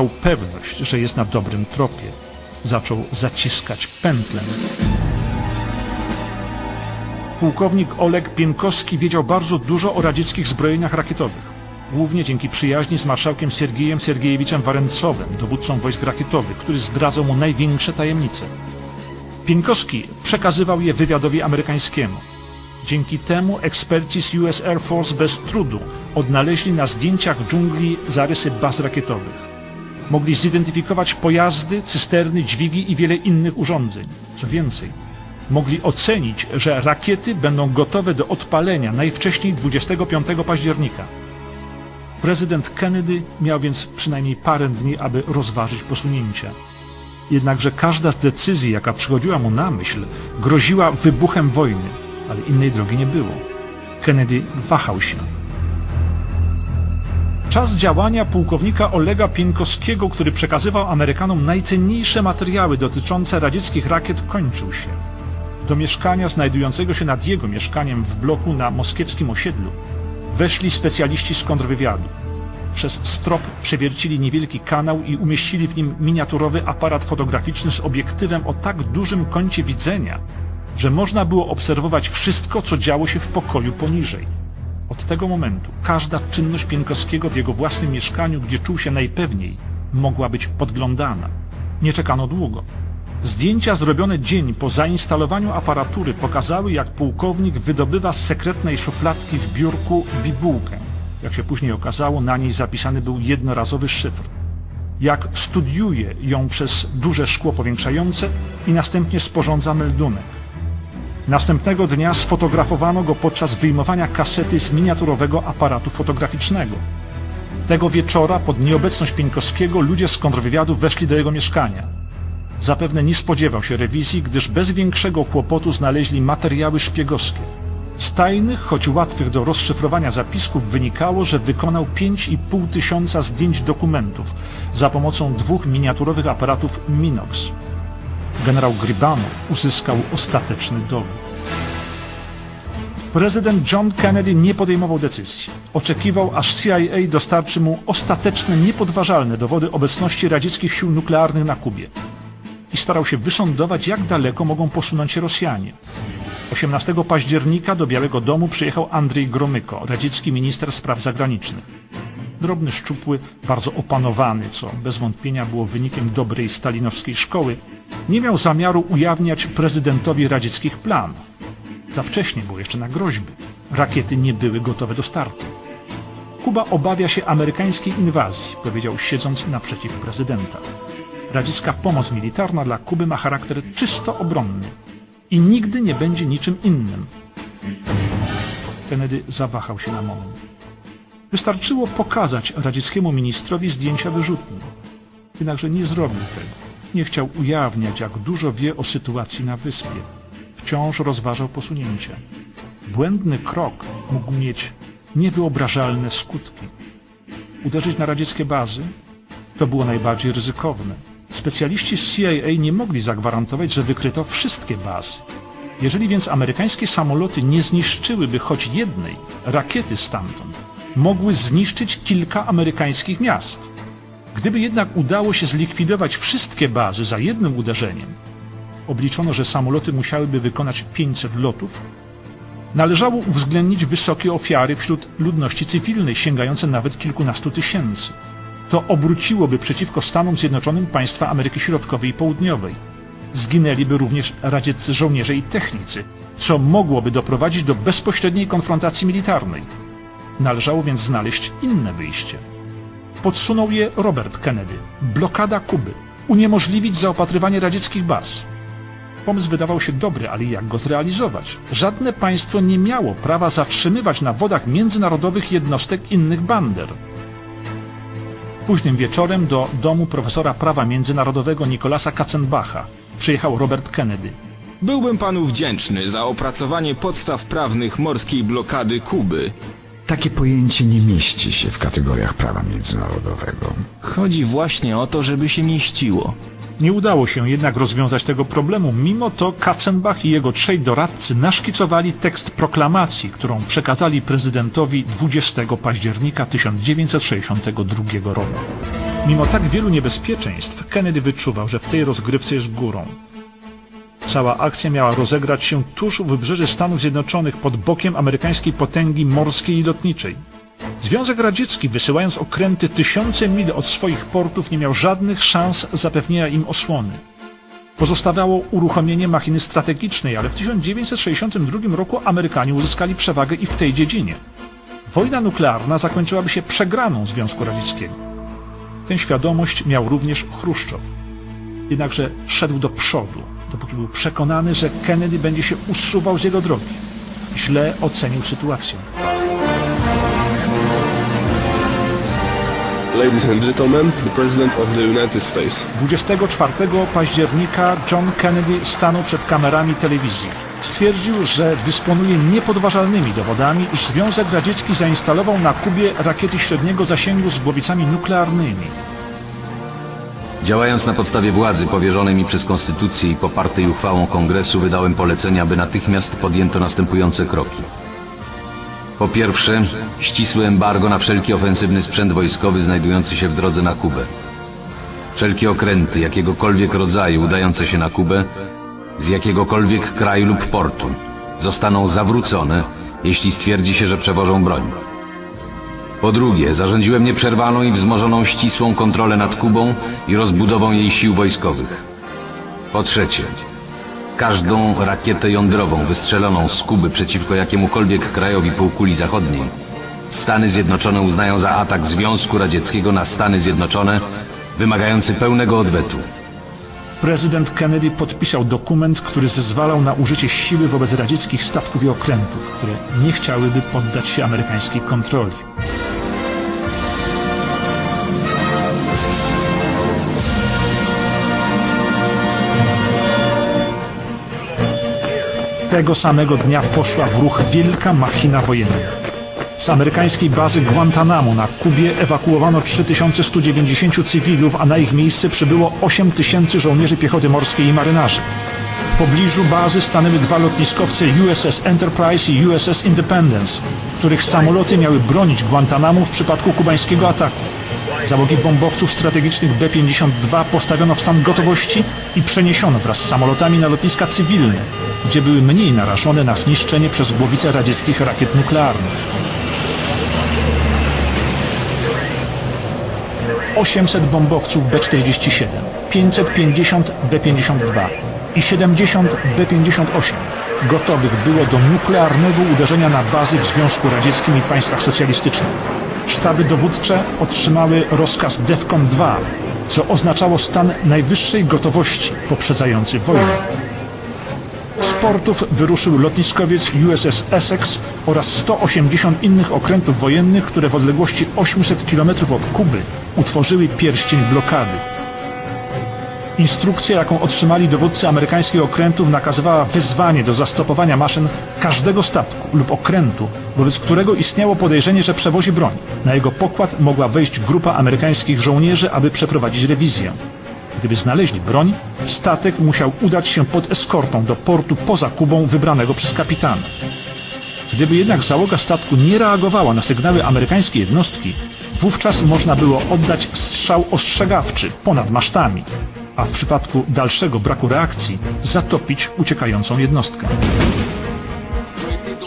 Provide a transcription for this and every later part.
uzyskał pewność, że jest na dobrym tropie. Zaczął zaciskać pętlem. Pułkownik Oleg Pienkowski wiedział bardzo dużo o radzieckich zbrojeniach rakietowych. Głównie dzięki przyjaźni z marszałkiem Siergiejem Siergiejewiczem Warencowem, dowódcą wojsk rakietowych, który zdradzał mu największe tajemnice. Pienkowski przekazywał je wywiadowi amerykańskiemu. Dzięki temu eksperci z US Air Force bez trudu odnaleźli na zdjęciach dżungli zarysy baz rakietowych. Mogli zidentyfikować pojazdy, cysterny, dźwigi i wiele innych urządzeń. Co więcej, mogli ocenić, że rakiety będą gotowe do odpalenia najwcześniej 25 października. Prezydent Kennedy miał więc przynajmniej parę dni, aby rozważyć posunięcia. Jednakże każda z decyzji, jaka przychodziła mu na myśl, groziła wybuchem wojny, ale innej drogi nie było. Kennedy wahał się. Czas działania pułkownika Olega Pienkowskiego, który przekazywał Amerykanom najcenniejsze materiały dotyczące radzieckich rakiet, kończył się. Do mieszkania znajdującego się nad jego mieszkaniem w bloku na moskiewskim osiedlu weszli specjaliści z kontrwywiadu. Przez strop przewiercili niewielki kanał i umieścili w nim miniaturowy aparat fotograficzny z obiektywem o tak dużym kącie widzenia, że można było obserwować wszystko, co działo się w pokoju poniżej. Od tego momentu każda czynność Pienkowskiego w jego własnym mieszkaniu, gdzie czuł się najpewniej, mogła być podglądana. Nie czekano długo. Zdjęcia zrobione dzień po zainstalowaniu aparatury pokazały, jak pułkownik wydobywa z sekretnej szufladki w biurku bibułkę. Jak się później okazało, na niej zapisany był jednorazowy szyfr. Jak studiuje ją przez duże szkło powiększające i następnie sporządza meldunek. Następnego dnia sfotografowano go podczas wyjmowania kasety z miniaturowego aparatu fotograficznego. Tego wieczora, pod nieobecność Pienkowskiego, ludzie z kontrwywiadu weszli do jego mieszkania. Zapewne nie spodziewał się rewizji, gdyż bez większego kłopotu znaleźli materiały szpiegowskie. Z tajnych, choć łatwych do rozszyfrowania zapisków wynikało, że wykonał 5,5 tysiąca zdjęć dokumentów za pomocą dwóch miniaturowych aparatów Minox. Generał Gribanow uzyskał ostateczny dowód. Prezydent John Kennedy nie podejmował decyzji. Oczekiwał, aż CIA dostarczy mu ostateczne, niepodważalne dowody obecności radzieckich sił nuklearnych na Kubie i starał się wysądować, jak daleko mogą posunąć się Rosjanie. 18 października do Białego Domu przyjechał Andrzej Gromyko, radziecki minister spraw zagranicznych. Drobny, szczupły, bardzo opanowany, co bez wątpienia było wynikiem dobrej stalinowskiej szkoły, nie miał zamiaru ujawniać prezydentowi radzieckich planów. Za wcześnie było jeszcze na groźby. Rakiety nie były gotowe do startu. Kuba obawia się amerykańskiej inwazji, powiedział siedząc naprzeciw prezydenta. Radziecka pomoc militarna dla Kuby ma charakter czysto obronny i nigdy nie będzie niczym innym. Kennedy zawahał się na moment. Wystarczyło pokazać radzieckiemu ministrowi zdjęcia wyrzutni. Jednakże nie zrobił tego. Nie chciał ujawniać, jak dużo wie o sytuacji na wyspie. Wciąż rozważał posunięcie. Błędny krok mógł mieć niewyobrażalne skutki. Uderzyć na radzieckie bazy to było najbardziej ryzykowne. Specjaliści z CIA nie mogli zagwarantować, że wykryto wszystkie bazy. Jeżeli więc amerykańskie samoloty nie zniszczyłyby choć jednej rakiety stamtąd, mogły zniszczyć kilka amerykańskich miast. Gdyby jednak udało się zlikwidować wszystkie bazy za jednym uderzeniem, obliczono, że samoloty musiałyby wykonać 500 lotów, należało uwzględnić wysokie ofiary wśród ludności cywilnej, sięgające nawet kilkunastu tysięcy. To obróciłoby przeciwko Stanom Zjednoczonym państwa Ameryki Środkowej i Południowej. Zginęliby również radzieccy żołnierze i technicy, co mogłoby doprowadzić do bezpośredniej konfrontacji militarnej. Należało więc znaleźć inne wyjście. Podsunął je Robert Kennedy. Blokada Kuby. Uniemożliwić zaopatrywanie radzieckich baz. Pomysł wydawał się dobry, ale jak go zrealizować? Żadne państwo nie miało prawa zatrzymywać na wodach międzynarodowych jednostek innych bander. Późnym wieczorem do domu profesora prawa międzynarodowego Nikolasa Katzenbacha przyjechał Robert Kennedy. Byłbym panu wdzięczny za opracowanie podstaw prawnych morskiej blokady Kuby. Takie pojęcie nie mieści się w kategoriach prawa międzynarodowego. Chodzi właśnie o to, żeby się mieściło. Nie udało się jednak rozwiązać tego problemu. Mimo to Katzenbach i jego trzej doradcy naszkicowali tekst proklamacji, którą przekazali prezydentowi 20 października 1962 roku. Mimo tak wielu niebezpieczeństw, Kennedy wyczuwał, że w tej rozgrywce jest górą. Cała akcja miała rozegrać się tuż u wybrzeży Stanów Zjednoczonych pod bokiem amerykańskiej potęgi morskiej i lotniczej. Związek Radziecki, wysyłając okręty tysiące mil od swoich portów, nie miał żadnych szans zapewnienia im osłony. Pozostawało uruchomienie machiny strategicznej, ale w 1962 roku Amerykanie uzyskali przewagę i w tej dziedzinie. Wojna nuklearna zakończyłaby się przegraną Związku Radzieckiego. Tę świadomość miał również Chruszczow. Jednakże szedł do przodu, dopóki był przekonany, że Kennedy będzie się usuwał z jego drogi. Źle ocenił sytuację. Ladies and gentlemen, the President of the United States. 24 października John Kennedy stanął przed kamerami telewizji. Stwierdził, że dysponuje niepodważalnymi dowodami, iż Związek Radziecki zainstalował na Kubie rakiety średniego zasięgu z głowicami nuklearnymi. Działając na podstawie władzy powierzonej mi przez Konstytucję i popartej uchwałą Kongresu wydałem polecenia, aby natychmiast podjęto następujące kroki. Po pierwsze, ścisłe embargo na wszelki ofensywny sprzęt wojskowy znajdujący się w drodze na Kubę. Wszelkie okręty jakiegokolwiek rodzaju udające się na Kubę z jakiegokolwiek kraju lub portu zostaną zawrócone, jeśli stwierdzi się, że przewożą broń. Po drugie, zarządziłem nieprzerwaną i wzmożoną ścisłą kontrolę nad Kubą i rozbudową jej sił wojskowych. Po trzecie, każdą rakietę jądrową wystrzeloną z Kuby przeciwko jakiemukolwiek krajowi półkuli zachodniej Stany Zjednoczone uznają za atak Związku Radzieckiego na Stany Zjednoczone wymagający pełnego odwetu. Prezydent Kennedy podpisał dokument, który zezwalał na użycie siły wobec radzieckich statków i okrętów, które nie chciałyby poddać się amerykańskiej kontroli. Tego samego dnia poszła w ruch wielka machina wojenna. Z amerykańskiej bazy Guantanamo na Kubie ewakuowano 3190 cywilów, a na ich miejsce przybyło 8000 żołnierzy piechoty morskiej i marynarzy. W pobliżu bazy stanęły dwa lotniskowce USS Enterprise i USS Independence, których samoloty miały bronić Guantanamo w przypadku kubańskiego ataku. Załogi bombowców strategicznych B-52 postawiono w stan gotowości i przeniesiono wraz z samolotami na lotniska cywilne, gdzie były mniej narażone na zniszczenie przez głowice radzieckich rakiet nuklearnych. 800 bombowców B-47, 550 B-52 i 70 B-58 gotowych było do nuklearnego uderzenia na bazy w Związku Radzieckim i państwach socjalistycznych. Sztaby dowódcze otrzymały rozkaz DEFCON 2, co oznaczało stan najwyższej gotowości poprzedzający wojnę. Z portów wyruszył lotniskowiec USS Essex oraz 180 innych okrętów wojennych, które w odległości 800 km od Kuby utworzyły pierścień blokady. Instrukcja, jaką otrzymali dowódcy amerykańskich okrętów, nakazywała wezwanie do zastopowania maszyn każdego statku lub okrętu, wobec którego istniało podejrzenie, że przewozi broń. Na jego pokład mogła wejść grupa amerykańskich żołnierzy, aby przeprowadzić rewizję. Gdyby znaleźli broń, statek musiał udać się pod eskortą do portu poza Kubą wybranego przez kapitana. Gdyby jednak załoga statku nie reagowała na sygnały amerykańskiej jednostki, wówczas można było oddać strzał ostrzegawczy ponad masztami, a w przypadku dalszego braku reakcji zatopić uciekającą jednostkę.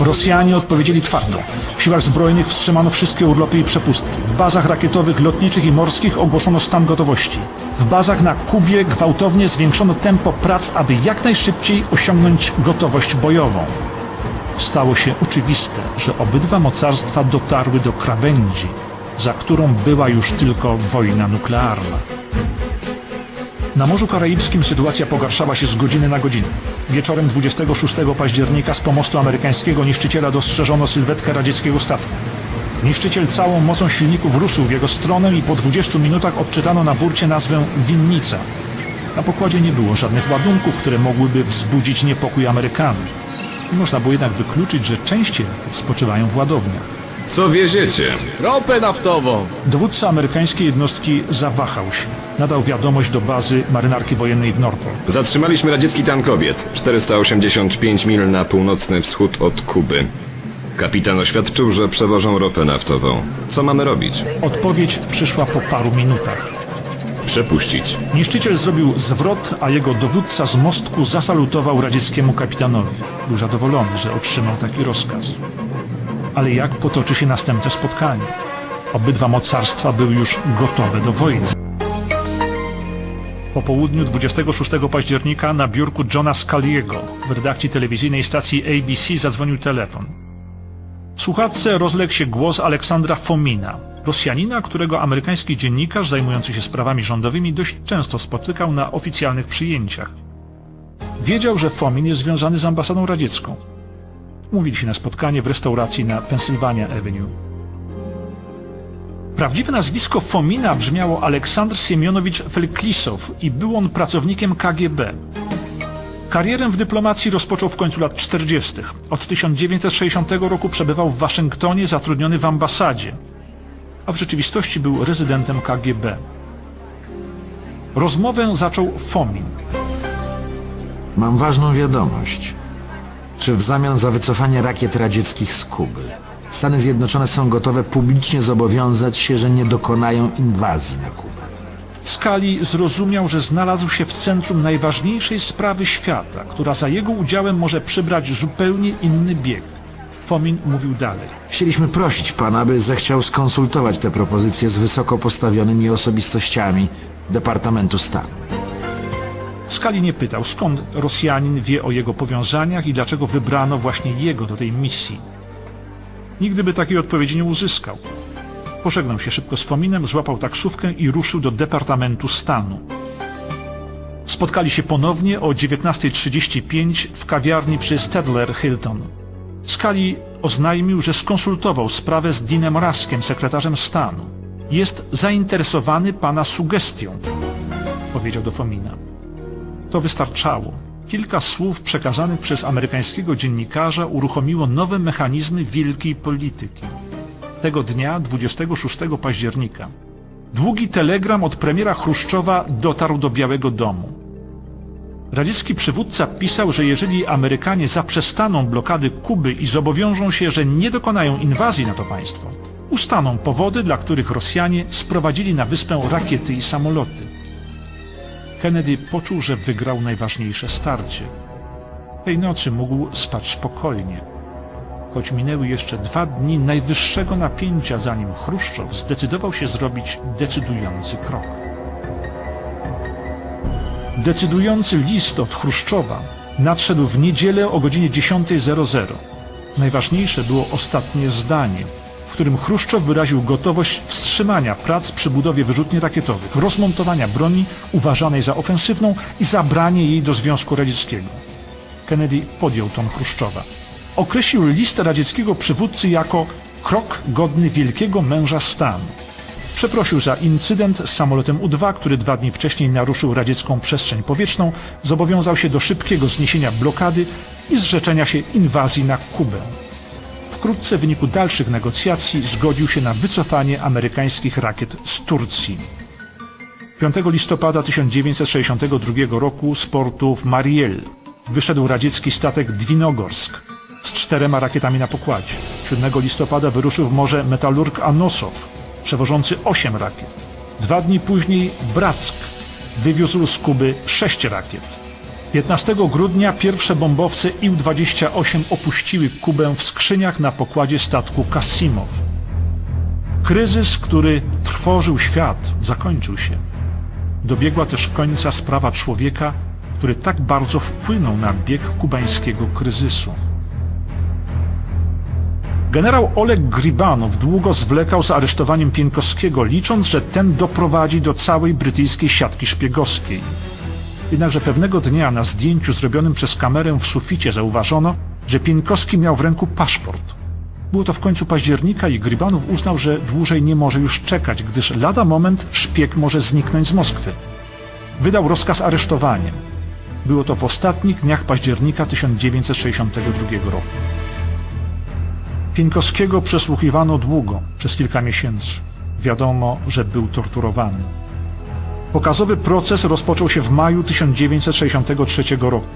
Rosjanie odpowiedzieli twardo. W siłach zbrojnych wstrzymano wszystkie urlopy i przepustki. W bazach rakietowych, lotniczych i morskich ogłoszono stan gotowości. W bazach na Kubie gwałtownie zwiększono tempo prac, aby jak najszybciej osiągnąć gotowość bojową. Stało się oczywiste, że obydwa mocarstwa dotarły do krawędzi, za którą była już tylko wojna nuklearna. Na Morzu Karaibskim sytuacja pogarszała się z godziny na godzinę. Wieczorem 26 października z pomostu amerykańskiego niszczyciela dostrzeżono sylwetkę radzieckiego statku. Niszczyciel całą mocą silników ruszył w jego stronę i po 20 minutach odczytano na burcie nazwę Winnica. Na pokładzie nie było żadnych ładunków, które mogłyby wzbudzić niepokój Amerykanów. Nie można było jednak wykluczyć, że części rakiet spoczywają w ładowniach. Co wieziecie? Ropę naftową! Dowódca amerykańskiej jednostki zawahał się. Nadał wiadomość do bazy marynarki wojennej w Norfolk. Zatrzymaliśmy radziecki tankowiec 485 mil na północny wschód od Kuby. Kapitan oświadczył, że przewożą ropę naftową. Co mamy robić? Odpowiedź przyszła po paru minutach. Przepuścić. Niszczyciel zrobił zwrot, a jego dowódca z mostku zasalutował radzieckiemu kapitanowi. Był zadowolony, że otrzymał taki rozkaz. Ale jak potoczy się następne spotkanie? Obydwa mocarstwa były już gotowe do wojny. Po południu 26 października na biurku Johna Scaliego w redakcji telewizyjnej stacji ABC zadzwonił telefon. Słuchawce rozległ się głos Aleksandra Fomina, Rosjanina, którego amerykański dziennikarz zajmujący się sprawami rządowymi dość często spotykał na oficjalnych przyjęciach. Wiedział, że Fomin jest związany z ambasadą radziecką. Mówili się na spotkanie w restauracji na Pennsylvania Avenue. Prawdziwe nazwisko Fomina brzmiało Aleksandr Siemionowicz Felklisow i był on pracownikiem KGB. Karierę w dyplomacji rozpoczął w końcu lat 40. Od 1960 roku przebywał w Waszyngtonie zatrudniony w ambasadzie, a w rzeczywistości był rezydentem KGB. Rozmowę zaczął Fomin. Mam ważną wiadomość. Czy w zamian za wycofanie rakiet radzieckich z Kuby Stany Zjednoczone są gotowe publicznie zobowiązać się, że nie dokonają inwazji na Kubę? Skali zrozumiał, że znalazł się w centrum najważniejszej sprawy świata, która za jego udziałem może przybrać zupełnie inny bieg. Fomin mówił dalej. Chcieliśmy prosić pana, by zechciał skonsultować te propozycje z wysoko postawionymi osobistościami Departamentu Stanu. Skali nie pytał, skąd Rosjanin wie o jego powiązaniach i dlaczego wybrano właśnie jego do tej misji. Nigdy by takiej odpowiedzi nie uzyskał. Pożegnał się szybko z Fominem, złapał taksówkę i ruszył do Departamentu Stanu. Spotkali się ponownie o 19.35 w kawiarni przy Stedler Hilton. Skali oznajmił, że skonsultował sprawę z Dinem Raskiem, sekretarzem stanu. Jest zainteresowany pana sugestią, powiedział do Fomina. To wystarczało. Kilka słów przekazanych przez amerykańskiego dziennikarza uruchomiło nowe mechanizmy wielkiej polityki. Tego dnia, 26 października, długi telegram od premiera Chruszczowa dotarł do Białego Domu. Radziecki przywódca pisał, że jeżeli Amerykanie zaprzestaną blokady Kuby i zobowiążą się, że nie dokonają inwazji na to państwo, ustaną powody, dla których Rosjanie sprowadzili na wyspę rakiety i samoloty. Kennedy poczuł, że wygrał najważniejsze starcie. Tej nocy mógł spać spokojnie, choć minęły jeszcze dwa dni najwyższego napięcia, zanim Chruszczow zdecydował się zrobić decydujący krok. Decydujący list od Chruszczowa nadszedł w niedzielę o godzinie 10.00. Najważniejsze było ostatnie zdanie, w którym Chruszczow wyraził gotowość wstrzymania prac przy budowie wyrzutni rakietowych, rozmontowania broni uważanej za ofensywną i zabranie jej do Związku Radzieckiego. Kennedy podjął ton Chruszczowa. Określił list radzieckiego przywódcy jako krok godny wielkiego męża stanu. Przeprosił za incydent z samolotem U-2, który dwa dni wcześniej naruszył radziecką przestrzeń powietrzną, zobowiązał się do szybkiego zniesienia blokady i zrzeczenia się inwazji na Kubę. Wkrótce w wyniku dalszych negocjacji zgodził się na wycofanie amerykańskich rakiet z Turcji. 5 listopada 1962 roku z portu w Mariel wyszedł radziecki statek Dwinogorsk z czterema rakietami na pokładzie. 7 listopada wyruszył w morze metalurg Anosow, przewożący 8 rakiet. Dwa dni później Brack wywiózł z Kuby 6 rakiet. 15 grudnia pierwsze bombowce Ił-28 opuściły Kubę w skrzyniach na pokładzie statku Kasimow. Kryzys, który trwożył świat, zakończył się. Dobiegła też końca sprawa człowieka, który tak bardzo wpłynął na bieg kubańskiego kryzysu. Generał Oleg Gribanow długo zwlekał z aresztowaniem Pienkowskiego, licząc, że ten doprowadzi do całej brytyjskiej siatki szpiegowskiej. Jednakże pewnego dnia na zdjęciu zrobionym przez kamerę w suficie zauważono, że Pienkowski miał w ręku paszport. Było to w końcu października i Gribanow uznał, że dłużej nie może już czekać, gdyż lada moment szpieg może zniknąć z Moskwy. Wydał rozkaz aresztowania. Było to w ostatnich dniach października 1962 roku. Pienkowskiego przesłuchiwano długo, przez kilka miesięcy. Wiadomo, że był torturowany. Pokazowy proces rozpoczął się w maju 1963 roku.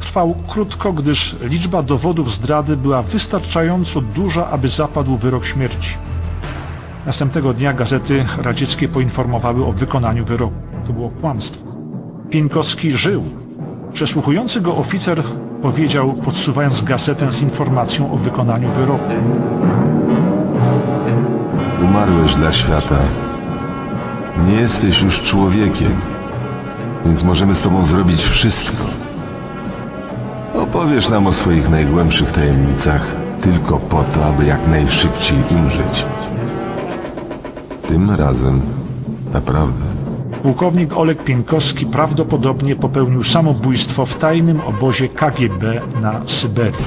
Trwał krótko, gdyż liczba dowodów zdrady była wystarczająco duża, aby zapadł wyrok śmierci. Następnego dnia gazety radzieckie poinformowały o wykonaniu wyroku. To było kłamstwo. Pieńkowski żył. Przesłuchujący go oficer powiedział, podsuwając gazetę z informacją o wykonaniu wyroku. Umarłeś dla świata. Nie jesteś już człowiekiem, więc możemy z tobą zrobić wszystko. Opowiesz nam o swoich najgłębszych tajemnicach tylko po to, aby jak najszybciej umrzeć. Tym razem naprawdę. Pułkownik Oleg Pieńkowski prawdopodobnie popełnił samobójstwo w tajnym obozie KGB na Syberii.